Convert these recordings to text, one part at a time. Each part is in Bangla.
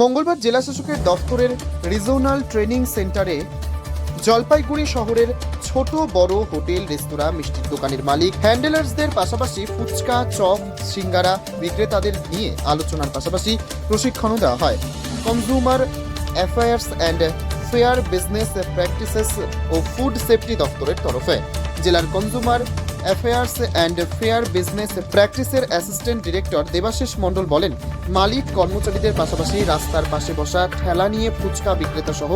মঙ্গলবার জেলা শাসকের দফতরের রিজোনাল ট্রেনিং সেন্টারে জলপাইগুড়ি শহরের ছোট বড় হোটেল, রেস্তোরাঁ, মিষ্টির দোকানের মালিক, হ্যান্ডেলার্সদের পাশাপাশি ফুচকা, চপ, সিঙ্গারা বিক্রেতাদের নিয়ে আলোচনার পাশাপাশি প্রশিক্ষণও দেওয়া হয়। Consumer affairs and fair business practices O food safety দপ্তরের তরফে। জেলার consumer affairs and fair business প্র্যাকটিসের অ্যাসিস্ট্যান্ট ডিরেক্টর দেবাশিস মণ্ডল বলেন, মালিক কর্মচারীদের পাশাপাশি রাস্তার পাশে বসা ঠেলা নিয়ে ফুচকা বিক্রেতা সহ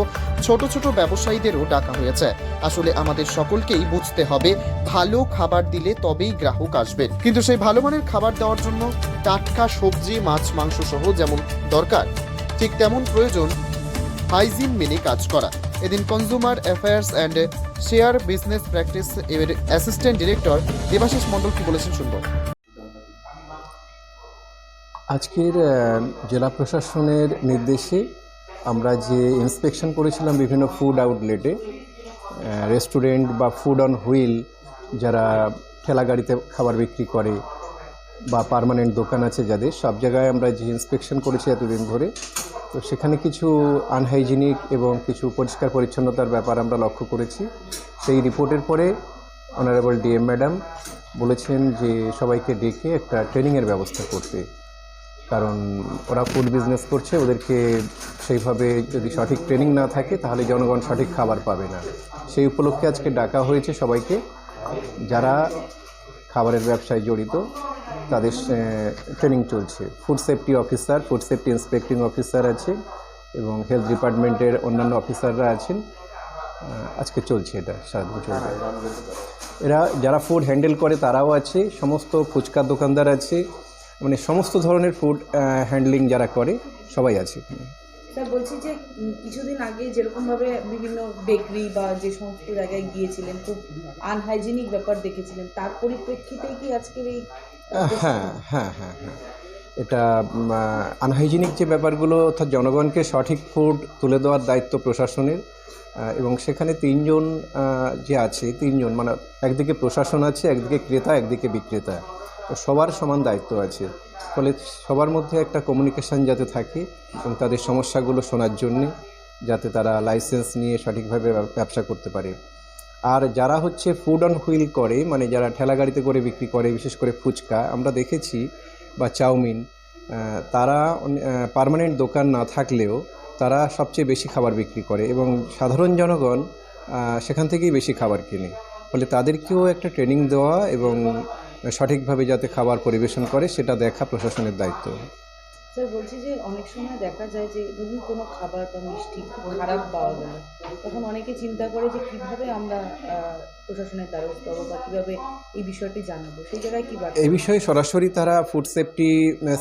ছোট ছোট ব্যবসায়ীদেরও ডাকা হয়েছে। আসলে আমাদের সকলকেই বুঝতে হবে, ভালো খাবার দিলে তবেই গ্রাহক আসবে। কিন্তু সেই ভালো মানের খাবার দেওয়ার জন্য টাটকা সবজি, মাছ মাংস সহ যেমন দরকার, ঠিক তেমন প্রয়োজন হাইজিন মেনে কাজ করা। এদিন consumer affairs and fair business practice এর অ্যাসিস্ট্যান্ট ডিরেক্টর দেবাশিস মণ্ডল কি বলেছেন শুনব। আজকের জেলা প্রশাসনের নির্দেশে আমরা যে ইন্সপেকশন করেছিলাম বিভিন্ন ফুড আউটলেটে রেস্টুরেন্ট বা ফুড অন হুইল যারা ঠেলা গাড়িতে খাবার বিক্রি করে বা পার্মানেন্ট দোকান আছে যাদের, সব জায়গায় আমরা যে ইন্সপেকশন করেছি এতদিন ধরে, তো সেখানে কিছু আনহাইজিনিক এবং কিছু পরিষ্কার পরিচ্ছন্নতার ব্যাপার আমরা লক্ষ্য করেছি। সেই রিপোর্টের পরে অনারেবল ডিএম ম্যাডাম বলেছেন যে সবাইকে ডেকে একটা ট্রেনিংয়ের ব্যবস্থা করতে। কারণ ওরা ফুড বিজনেস করছে, ওদেরকে সেইভাবে যদি সঠিক ট্রেনিং না থাকে, তাহলে জনগণ সঠিক খাবার পাবে না। সেই উপলক্ষে আজকে ডাকা হয়েছে সবাইকে, যারা খাবারের ব্যবসায় জড়িত তাদের ট্রেনিং চলছে। Food safety officer food safety inspecting officer আছে এবং হেলথ ডিপার্টমেন্টের অন্যান্য অফিসাররা আছেন। আজকে চলছে এটা, সারাদিন চলবে এরা যারা ফুড হ্যান্ডেল করে তারাও আছে, সমস্ত ফুচকার দোকানদার আছে মানে সমস্ত ধরনের ফুড হ্যান্ডলিং যারা করে, সবাই আছে এখানে। স্যার, বলছি যে কিছুদিন আগে যেরকমভাবে বিভিন্ন বেকারি বা যে সমস্ত জায়গায় গিয়েছিলেন, খুব আনহাইজিনিক ব্যাপার দেখেছিলেন, তার পরিপ্রেক্ষিতেই কি আজকের এই হ্যাঁ হ্যাঁ হ্যাঁ হ্যাঁ। এটা আনহাইজিনিক যে ব্যাপারগুলো, অর্থাৎ জনগণকে সঠিক ফুড তুলে দেওয়ার দায়িত্ব প্রশাসনের এবং সেখানে তিনজন যে আছে, তিনজন মানে একদিকে প্রশাসন আছে, একদিকে ক্রেতা, একদিকে বিক্রেতা সবার সমান দায়িত্ব আছে। ফলে সবার মধ্যে একটা কমিউনিকেশান যাতে থাকে, এবং তাদের সমস্যাগুলো শোনার জন্যে যাতে তারা লাইসেন্স নিয়ে সঠিকভাবে ব্যবসা করতে পারে। আর যারা হচ্ছে ফুড অন হুইল করে মানে যারা ঠেলা গাড়িতে করে বিক্রি করে, বিশেষ করে ফুচকা, আমরা দেখেছি বা চাউমিন তারা পার্মানেন্ট দোকান না থাকলেও তারা সবচেয়ে বেশি খাবার বিক্রি করে এবং সাধারণ জনগণ সেখান থেকেই বেশি খাবার কেনে। ফলে তাদেরকেও একটা ট্রেনিং দেওয়া এবং সঠিকভাবে যাতে খাবার পরিবেশন করে, সেটা দেখা প্রশাসনের দায়িত্ব। স্যার, বলছি যে অনেক সময় দেখা যায় যে ধরুন কোনো খাবার বা মিষ্টি খারাপ পাওয়া গেল, তখন অনেকে চিন্তা করে যে কীভাবে আমরা প্রশাসনের দ্বারস্থ হব বা কীভাবে এই বিষয়টি জানাব, সেই জায়গায় কি এই বিষয়ে সরাসরি তারা ফুড সেফটি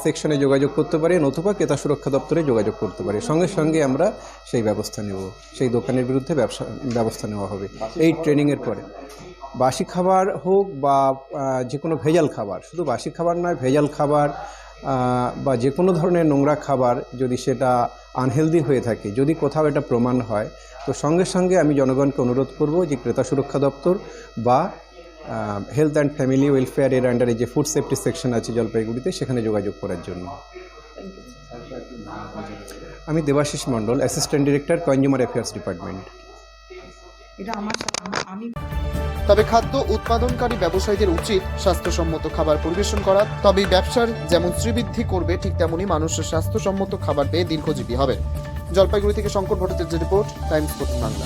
সেকশনে যোগাযোগ করতে পারে নতুবা ক্রেতা সুরক্ষা দপ্তরে যোগাযোগ করতে পারে। সঙ্গে সঙ্গে আমরা সেই ব্যবস্থা নেব, সেই দোকানের বিরুদ্ধে ব্যবসা, ব্যবস্থা নেওয়া হবে এই ট্রেনিংয়ের পরে। বাসি খাবার হোক বা যে কোনো ভেজাল খাবার, শুধু বাসি খাবার নয়, ভেজাল খাবার বা যে কোনো ধরনের নোংরা খাবার যদি সেটা আনহেলদি হয়ে থাকে, যদি কোথাও এটা প্রমাণ হয়, তো সঙ্গে সঙ্গে আমি জনগণকে অনুরোধ করব যে ক্রেতা সুরক্ষা দপ্তর বা হেলথ অ্যান্ড ফ্যামিলি ওয়েলফেয়ার এর আন্ডারে যে ফুড সেফটি সেকশন আছে জলপাইগুড়িতে, সেখানে যোগাযোগ করার জন্য। আমি Debashis Mondal assistant director consumer affairs department এটা আমার আমি তবে খাদ্য উৎপাদনকারী ব্যবসায়ীদের উচিত স্বাস্থ্যসম্মত খাবার পরিবেশন করা। তবে ব্যবসার যেমন শ্রীবৃদ্ধি করবে, ঠিক তেমনই মানুষের স্বাস্থ্যসম্মত খাবার পেয়ে দীর্ঘজীবী হবে জলপাইগুড়ি থেকে শঙ্কর ভট্টাচার্যের রিপোর্ট, টাইমস ফোর্টিন বাংলা।